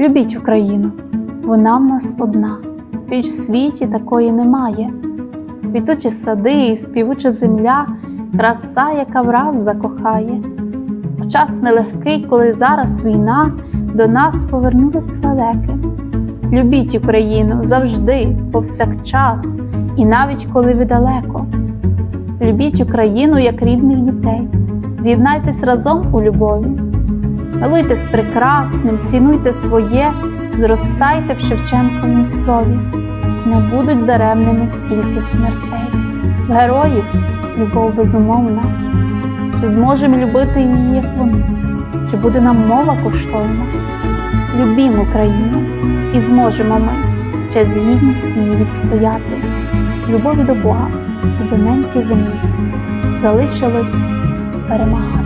Любіть Україну, вона в нас одна, більш в світі такої немає. Квітучі сади і співуча земля, краса, яка враз закохає. В час нелегкий, коли зараз війна, до нас повернулись далеки. Любіть Україну завжди, повсякчас, і навіть коли ви далеко. Любіть Україну як рідних дітей, з'єднайтесь разом у любові. Милуйтесь прекрасним, цінуйте своє, зростайте в Шевченковім слові. Не будуть даремними стільки смертей. В героїв любов безумовна. Чи зможемо любити її, як вони? Чи буде нам мова коштовна? Любімо Україну і зможемо ми через гідність її відстояти. Любові до Бога і до неньки землі залишилось перемагати.